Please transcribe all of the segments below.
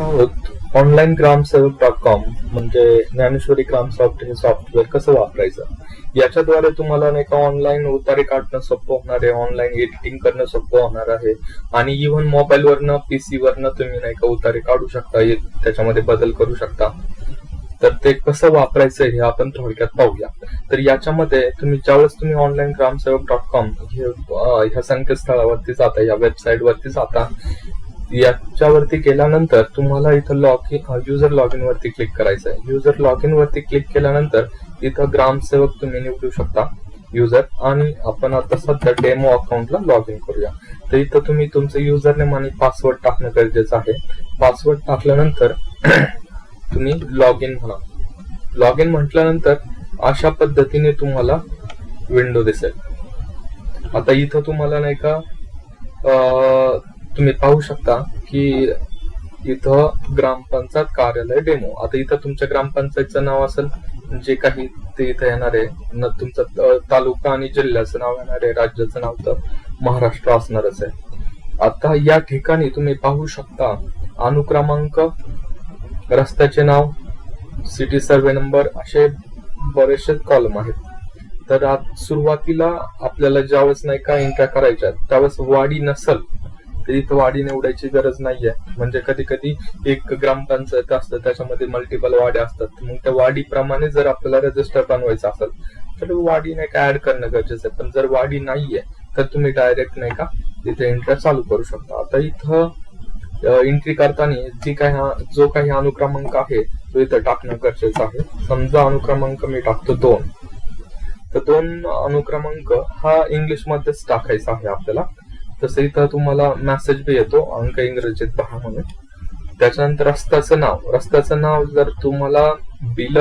आहोत ऑनलाईन ग्रामसेवक dot com म्हणजे ज्ञानेश्वरी ग्रामसॉफ्ट हे सॉफ्टवेअर कसं वापरायचं? याच्याद्वारे तुम्हाला नाही का ऑनलाईन उतारे काढणं सोपं होणार आहे ऑनलाईन एडिटिंग करणं सोपं होणार आहे आणि इव्हन मोबाईल वरनं पीसी वरनं तुम्ही नाही का उतारे काढू शकता त्याच्यामध्ये बदल करू शकता. तर ते कसं वापरायचं हे आपण थोडक्यात पाहूया. तर याच्यामध्ये तुम्ही ज्यावेळेस तुम्ही ऑनलाईन ग्रामसेवक डॉट कॉम हे ह्या संकेतस्थळावरती जाता या वेबसाईट वरती जाता याच्यावरती केल्यानंतर तुम्हाला इथं log in user log in वरती क्लिक करायचं आहे. युजर लॉग इन वरती क्लिक केल्यानंतर इथं ग्रामसेवक तुम्ही निवडू शकता युजर आणि आपण आता सध्या डेमो अकाउंटला लॉग इन करूया. तर इथं तुम्ही तुमचं युजर नेम आणि पासवर्ड टाकणं गरजेचं आहे. पासवर्ड टाकल्यानंतर तुम्ही लॉग इन म्हणा. लॉग इन म्हटल्यानंतर अशा पद्धतीने तुम्हाला विंडो दिसेल. आता इथं तुम्हाला नाही का तुम्ही पाहू शकता की इथं ग्रामपंचायत कार्यालय डेमो आता इथं तुमच्या ग्रामपंचायतचं नाव असेल जे काही ते इथं येणार आहे. न तुमचं तालुका आणि जिल्ह्याचं नाव येणार आहे राज्याचं नाव तर महाराष्ट्र असणारच आहे. आता या ठिकाणी तुम्ही पाहू शकता अनुक्रमांक रस्त्याचे नाव सिटी सर्वे नंबर असे बरेचसे कॉलम आहेत. तर आज सुरुवातीला आपल्याला ज्यावेळेस नाही का एंट्र्या करायच्या त्यावेळेस वाडी नसल तर इथं वाडी निवडायची गरज नाहीये. म्हणजे कधी कधी एक ग्रामपंचायत असतं त्याच्यामध्ये मल्टिपल वाड्या असतात. मग त्या वाडीप्रमाणे जर आपल्याला रजिस्टर बनवायचं असेल तर वाडीने काय ऍड करणं गरजेचं आहे? पण जर वाडी नाहीये तर तुम्ही डायरेक्ट नाही का तिथे एंट्री चालू करू शकता. आता इथं एंट्री करताना जी काही जो काही अनुक्रमांक आहे तो इथं टाकणं गरजेचं आहे. समजा अनुक्रमांक मी टाकतो दोन. तर दोन अनुक्रमांक हा इंग्लिश मध्येच टाकायचा आहे आपल्याला. तसं इथं तुम्हाला मेसेज बी येतो अंक इंग्रजीत पहा म्हणून. त्याच्यानंतर रस्त्याचं नाव. रस्त्याचं नाव जर तुम्हाला बिल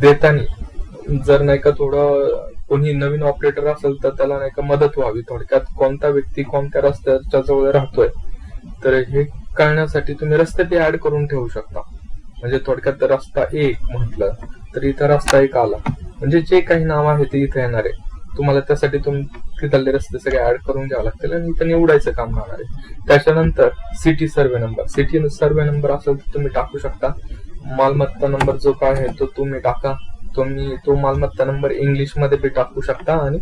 देताना जर नाही का थोडं कोणी नवीन ऑपरेटर असेल तर त्याला नाही का मदत व्हावी. थोडक्यात कोणता व्यक्ती कोणत्या रस्त्याच्या जवळ राहतोय तर हे कळण्यासाठी तुम्ही रस्ते ते ऍड करून ठेवू शकता. म्हणजे थोडक्यात रस्ता एक म्हटलं तर इथं रस्ता एक आला. म्हणजे जे काही नाव आहे ते इथे येणार आहे. तुम्हाला त्यासाठी तुम तिथले रस्ते सगळे ऍड करून घ्यावं लागतील आणि इथं निवडायचं काम राहणार आहे. त्याच्यानंतर city survey number city survey number असेल तर तुम्ही टाकू शकता. मालमत्ता नंबर जो काय आहे तो तुम्ही टाका. तुम्ही तो मालमत्ता नंबर इंग्लिशमध्ये बी टाकू शकता आणि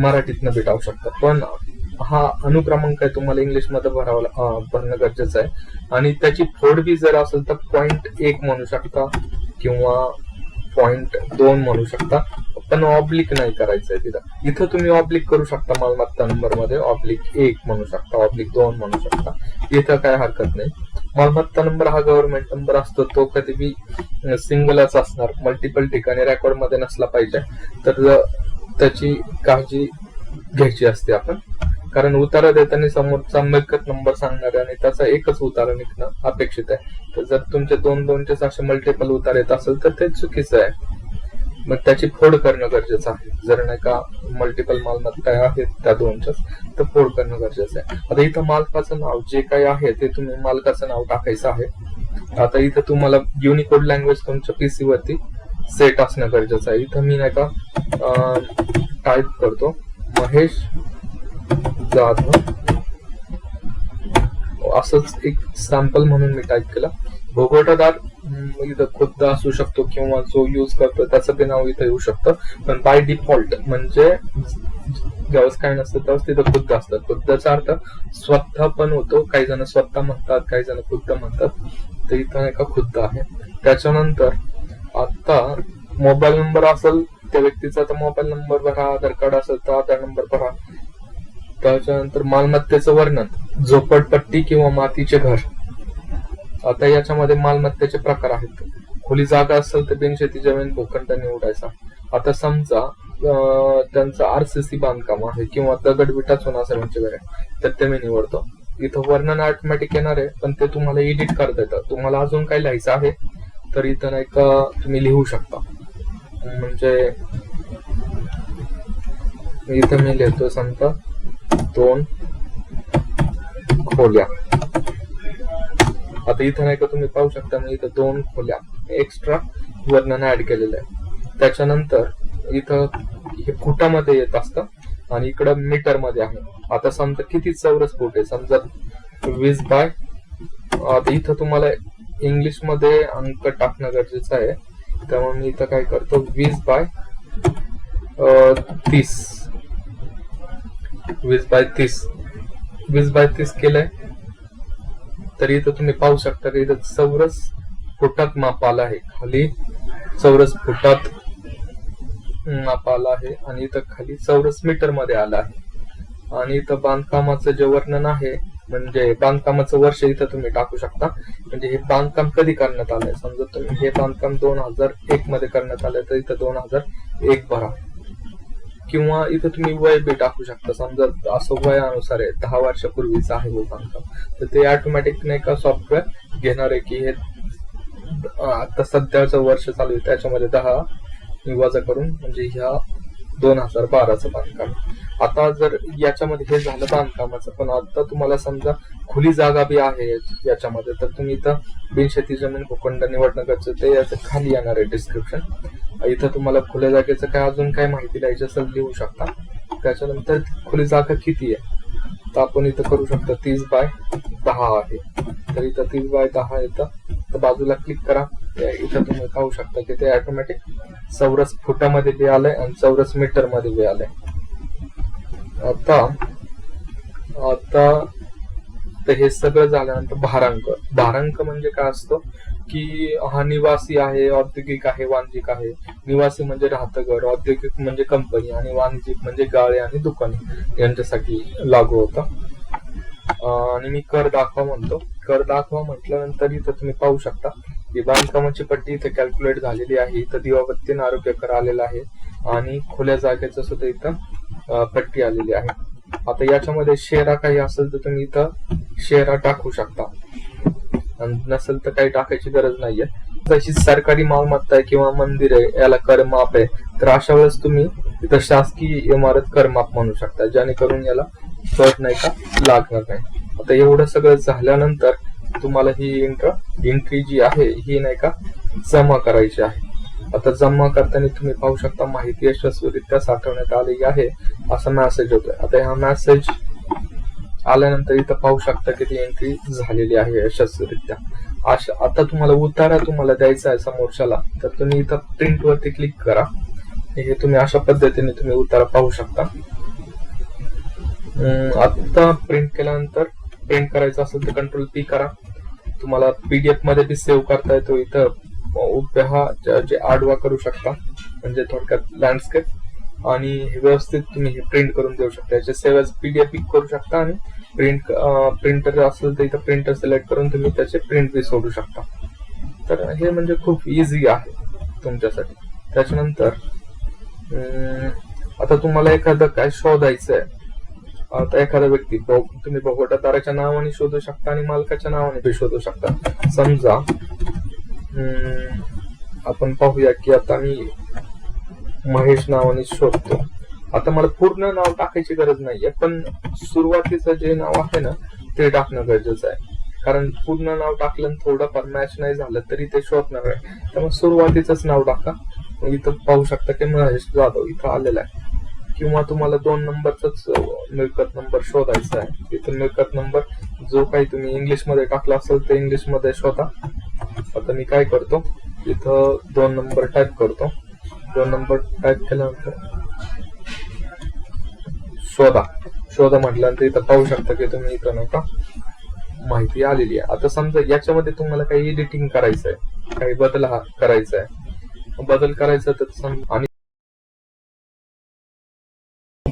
मराठीतनं बी टाकू शकता. पण हा अनुक्रमांक आहे तुम्हाला इंग्लिशमध्ये भरावा भरणं गरजेचं आहे. आणि त्याची फोड बी जर असेल तर पॉइंट एक म्हणू शकता किंवा पॉइंट दोन म्हणू शकता. पण ऑब्लिक नाही करायचंय तिथं. इथं तुम्ही ऑब्लिक करू शकता मालमत्ता नंबरमध्ये ऑब्लिक एक म्हणू शकता ऑब्लिक दोन म्हणू शकता. इथं काय हरकत नाही. मालमत्ता नंबर हा गव्हर्नमेंट नंबर असतो तो कधी बी सिंगलच असणार. मल्टिपल ठिकाणी रेकॉर्डमध्ये नसला पाहिजे. तर त्याची काळजी घ्यायची असते आपण. कारण उतारा देताना समोरचा मिळकत नंबर सांगणार आहे आणि त्याचा एकच उतारा निघणं अपेक्षित आहे. तर जर तुमचे दोन दोनचे असे मल्टिपल उतार येत असेल तर ते चुकीचं आहे. मग त्याची फोड करणं गरजेचं आहे. जर नाही का मल्टिपल मालमत्ता आहेत त्या दोनच्याच तर फोड करणं गरजेचं आहे. आता इथं मालकाचं नाव जे काही आहे ते तुम्ही मालकाचं नाव टाकायचं आहे. आता इथं तुम्हाला युनिकोड लँग्वेज तुमच्या पीसी वरती सेट असणं गरजेचं आहे. इथं मी नाही का टाईप करतो. महेश जाधव. असंच एक सॅम्पल म्हणून मी टाईप केला. भोगवटादार खुद्द असू शकतो किंवा जो युज करतो त्याचं बी नाव इथं येऊ शकतं. पण बाय डिफॉल्ट म्हणजे ज्यावेळेस काय नसतं त्यावेळेस तिथं खुद्द असतं. खुद्दचा अर्थ स्वतः पण होतो काही जण स्वतः म्हणतात काही जण खुद्द म्हणतात. तर इथं एका खुद्द आहे. त्याच्यानंतर आता मोबाईल नंबर असेल त्या व्यक्तीचा तर मोबाईल नंबर भरा आधार कार्ड असेल तर आधार नंबर भरा. त्याच्यानंतर मालमत्तेचं वर्णन. झोपडपट्टी किंवा मातीचे घर. आता याच्यामध्ये मालमत्तेचे प्रकार आहेत. खुली जागा असेल तर बिनशेती जमीन भूखंड निवडायचा. आता समजा त्यांचं आरसीसी बांधकाम आहे किंवा दगड विटा चुना सिमेंटचे आहे तर ते मी निवडतो. इथं वर्णन ऑटोमॅटिक येणार आहे पण ते तुम्हाला एडिट करता येतं तुम्हाला अजून काय लिहायचं आहे तर इथं नाही का तुम्ही लिहू शकता. म्हणजे इथं मी लिहितो समजा दोन खोल्या. आता इथं नाही का तुम्ही पाहू शकता मी इथं दोन खोल्या एक्स्ट्रा वर्णन ऍड केलेलं आहे त्याच्यानंतर इथं हे फुटामध्ये येत असतं आणि इकडं मीटरमध्ये आहे. आता समजा किती चौरस फूट आहे? समजा वीस बाय आता इथं तुम्हाला इंग्लिशमध्ये अंक टाकणं गरजेचं आहे. त्यामुळे मी इथं काय करतो? वीस बाय तीस. वीस बाय तीस. वीस बाय तीस केलंय. तर इथं तुम्ही पाहू शकता की इथं चौरस फुटात माप आला आहे. खाली चौरस फुटात माप आला आहे आणि इथं खाली चौरस मीटरमध्ये आला आहे. आणि इथं बांधकामाचं जे वर्णन आहे म्हणजे बांधकामाचं वर्ष इथं तुम्ही टाकू शकता. म्हणजे हे बांधकाम कधी करण्यात आलंय? समजा तुम्ही हे बांधकाम दोन हजार एक मध्ये करण्यात आलंय तर इथं दोन हजार एक भरा. किंवा इथं तुम्ही वय बी टाकू शकता. समजा असं वयानुसार आहे दहा वर्षापूर्वीचं आहे हे बांधकाम तर ते ऑटोमॅटिक नाही का सॉफ्टवेअर घेणार आहे की हे आता सध्याचं वर्ष चालू आहे त्याच्यामध्ये दहा मी वजा करून म्हणजे ह्या दोन हजार बाराचं बांधकाम. आता जर याच्यामध्ये हे झालं बांधकामाचं पण आता तुम्हाला समजा खुली जागा बी आहे याच्यामध्ये तर तुम्ही इथं बिनशेती जमीन भूखंड निवडणं गरजेचं ते याचं खाली येणार आहे डिस्क्रिप्शन इथं तुम्हाला खुल्या जागेचं काय अजून काय माहिती द्यायची असेल लिहू शकता. त्याच्यानंतर खुली जागा किती आहे? तर आपण इथं करू शकतो तीस बाय दहा आहे. तर इथं तीस बाय दहा येतं तर बाजूला क्लिक करा. इथं तुम्ही पाहू शकता की ते ऑटोमॅटिक चौरस फुटामध्ये बी आलंय आणि चौरस मीटरमध्ये बी आलंय. आता आता तर हे सगळं झाल्यानंतर भारांक. भारांक म्हणजे काय असतो? की हा निवासी आहे औद्योगिक आहे वाणिज्यिक आहे. निवासी म्हणजे राहतं घर औद्योगिक म्हणजे कंपनी आणि वाणिज्यिक म्हणजे गाळे आणि दुकाने यांच्यासाठी लागू होतं. आणि मी कर दाखवा म्हणतो. कर दाखवा म्हटल्यानंतर इथं तुम्ही पाहू शकता. की बांधकामाची पट्टी इथे कॅल्क्युलेट झालेली आहे. इथं दिवाबत्ती आरोग्य कर आलेला आहे. आणि खुल्या जागेचं सुद्धा इथं पट्टी आलेली आहे. आता याच्यामध्ये शेरा काही असेल तर तुम्ही इथं शेरा टाकू शकता. नसेल तर काही टाकायची गरज नाहीये. तशीच सरकारी मालमत्ता आहे किंवा मंदिर आहे याला करमाप आहे. तर अशा वेळेस तुम्ही इथं शासकीय इमारत करमाप म्हणू शकता जेणेकरून याला कर नाही का लागणार नाही. आता एवढं सगळं झाल्यानंतर तुम्हाला ही एंट्रा एंट्री जी आहे ही नाही का जमा करायची आहे. आता जमा करताना तुम्ही पाहू शकता माहिती यशस्वीरित्या साठवण्यात आलेली आहे असा मेसेज होतोय आता हा मेसेज आल्यानंतर इथं पाहू शकता की ती एंट्री झालेली आहे यशस्वीरित्या. अशा आता तुम्हाला उतारा तुम्हाला द्यायचा आहे समोरच्याला तर तुम्ही इथं प्रिंट वरती क्लिक करा. हे तुम्ही अशा पद्धतीने तुम्ही उतारा पाहू शकता. अं, आता प्रिंट केल्यानंतर प्रिंट करायचं असेल तर कंट्रोल पी करा. तुम्हाला पीडीएफमध्ये बी सेव्ह करता येतो इथं. उभ्या जे- जे आडवा करू शकता म्हणजे थोडक्यात लँडस्केप आणि हे व्यवस्थित तुम्ही हे प्रिंट करून देऊ शकता. याचे सेव्ह एज पीडीएफ पिक करू शकता आणि प्रिंट प्रिंटर असेल तर इथं प्रिंटर सिलेक्ट करून तुम्ही त्याचे प्रिंट बी सोडू शकता. तर हे म्हणजे खूप इझी आहे तुमच्यासाठी. त्याच्यानंतर आता तुम्हाला एखादं काय शोधायचं आहे आता एखादा व्यक्ती तुम्ही बगोटादाराच्या नावाने शोधू शकता आणि मालकाच्या नावाने बी शोधू शकता. समजा अं, आपण पाहूया की आता मी महेश नावाने शोधतो. आता मला पूर्ण नाव टाकायची गरज नाहीये पण सुरुवातीचं जे नाव आहे ना ते टाकणं गरजेचं आहे. कारण पूर्ण नाव टाकलं थोडंफार मॅच नाही झालं तरी ते शोधणार आहे. त्यामुळे सुरुवातीचंच नाव टाका. इथं पाहू शकता की महेश जाधव इथं आलेला आहे. किंवा तुम्हाला दोन नंबरचाच मिळकत नंबर शोधायचा आहे. तिथून मिळकत नंबर जो काही तुम्ही इंग्लिशमध्ये टाकला असेल ते इंग्लिशमध्ये शोधा. आता मी काय करतो इथं दोन नंबर टाईप करतो. दोन नंबर टाईप केल्यानंतर शोधा. शोधा म्हटल्यानंतर इथं पाहू शकता की तुम्ही इथं नका माहिती आलेली आहे. आता समजा याच्यामध्ये तुम्हाला काही एडिटिंग करायचं आहे काही बदल हा करायचा आहे बदल करायचा तर आणि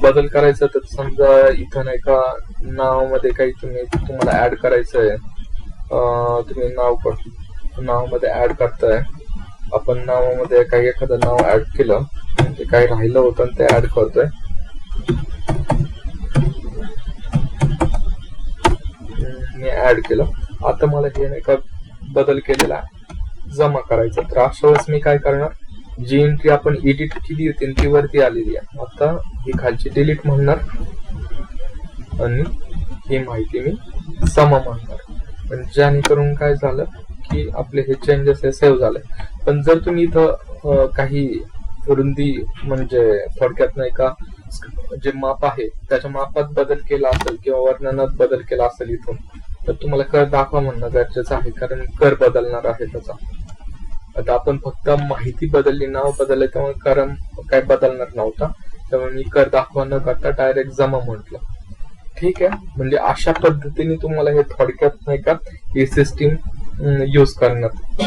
बदल करायचा तर समजा इथं नाही का नावामध्ये काही तुम्ही तुम्हाला ऍड करायचं आहे तुम्ही नाव नाव नावामध्ये ऍड करताय. आपण नावामध्ये काही एखादं नाव ऍड केलं म्हणजे काही राहिलं होतं आणि ते ऍड करतोय. मी ऍड केलं. आता मला हे नाही का बदल केलेला जमा करायचा. तर अशा वेळेस मी काय करणार? जी एंट्री आपण एडिट केली होती ती वरती आलेली आहे. आता ही खालची डिलीट म्हणणार आणि ही माहिती मी समा म्हणणार. पण जेणेकरून काय झालं की आपले हे चेंजेस हे सेव्ह झाले. पण जर तुम्ही इथं काही रुंदी म्हणजे थोडक्यात नाही का जे माप आहे त्याच्या मापात बदल केला असेल किंवा वर्णनात बदल केला असेल इथून तर तुम्हाला कर दाखवा म्हणणं गरजेचं आहे कारण कर बदलणार आहे त्याचा. आता आपण फक्त माहिती बदलली नाव बदलले त्यामुळे कारण काय बदलणार नव्हता. त्यामुळे मी कर दाखवा न करता डायरेक्ट जमा म्हटलं. ठीक आहे? म्हणजे अशा पद्धतीने तुम्हाला हे थोडक्यात नाही का ही सिस्टीम यूज करण्यात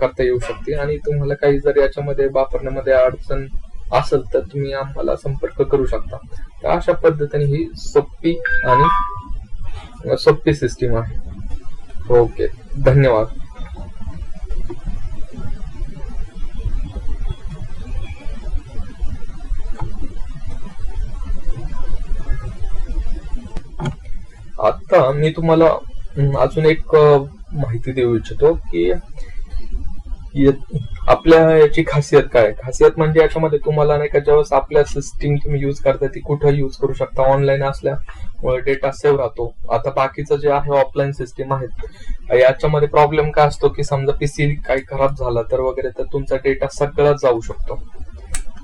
करता येऊ शकते. आणि तुम्हाला काही जर याच्यामध्ये वापरण्यामध्ये अडचण असेल तर तुम्ही आम्हाला संपर्क करू शकता. तर अशा पद्धतीने ही सोपी आणि सोपी सिस्टीम आहे. ओके. धन्यवाद. आता मी तुम्हाला अजून एक माहिती देऊ इच्छितो की आपल्या याची खासियत काय? खासियत म्हणजे याच्यामध्ये तुम्हाला नाही का ज्यावेळेस आपल्या सिस्टीम तुम्ही युज करता ती कुठं युज करू शकता? ऑनलाईन असल्यामुळे डेटा सेव्ह राहतो. आता बाकीचं जे आहे ऑफलाईन सिस्टीम आहेत याच्यामध्ये प्रॉब्लेम काय असतो की समजा पीसी काही खराब झाला तर वगैरे तर तुमचा डेटा सगळा जाऊ शकतो.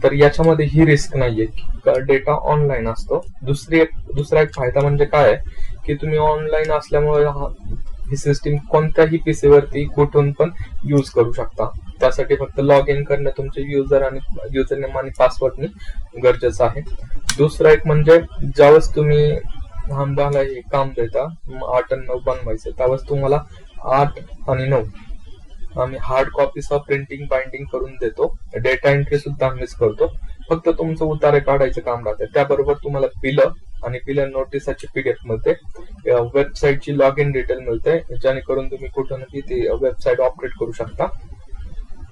तर याच्यामध्ये ही रिस्क नाहीये. डेटा ऑनलाईन असतो. दुसरी एक दुसरा एक फायदा म्हणजे काय आहे? की तुम्ही ऑनलाईन असल्यामुळे हा- ही सिस्टीम कोणत्याही पीसी वरती कुठून पण युज करू शकता. त्यासाठी फक्त लॉग इन करणं तुमचे युजर आणि युजर नेम आणि पासवर्डनी गरजेचं आहे. दुसरं एक म्हणजे ज्यावेळेस तुम्ही आम्हाला हे काम देता आठ आणि नऊ बनवायचं त्यावेळेस तुम्हाला आठ आणि नऊ. आम्ही हार्ड कॉपीसह प्रिंटिंग बाइंडिंग करून देतो. डेटा एंट्री सुद्धा आम्हीच करतो. फक्त तुमचं उतारे काढायचं काम राहते. त्याबरोबर तुम्हाला बिलं आणि पिलर नोटिसाची पीडीएफ मिळते. वेबसाईटची लॉग इन डिटेल मिळते. जेणेकरून तुम्ही कुठं ना ती वेबसाईट ऑपरेट करू शकता.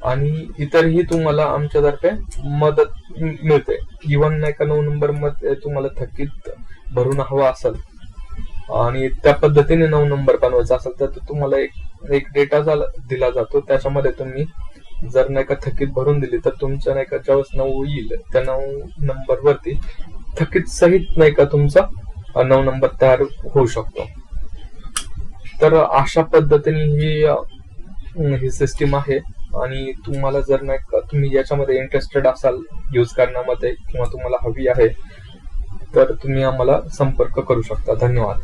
आणि इतरही तुम्हाला आमच्यातर्फे मदत मिळते. इवन नाही का नऊ नंबरमध्ये तुम्हाला थकीत भरून हवा असेल. आणि त्या पद्धतीने नऊ नंबर बनवायचा असेल तर तुम्हाला एक एक डेटा दिला जातो. त्याच्यामध्ये तुम्ही जर नाही का थकीत भरून दिली तर तुमच्या नाही का ज्यावेळेस नऊ येईल त्या नऊ नंबर वरती थकीत सहित नाही का तुमचा? नऊ नंबर तयार होऊ शकतो. तर अशा पद्धतीने ही ही सिस्टीम आहे. आणि तुम्हाला जर नाही का तुम्ही याच्यामध्ये इंटरेस्टेड असाल यूज करण्यामध्ये किंवा तुम्हाला हवी आहे तर तुम्ही आम्हाला संपर्क करू शकता. धन्यवाद.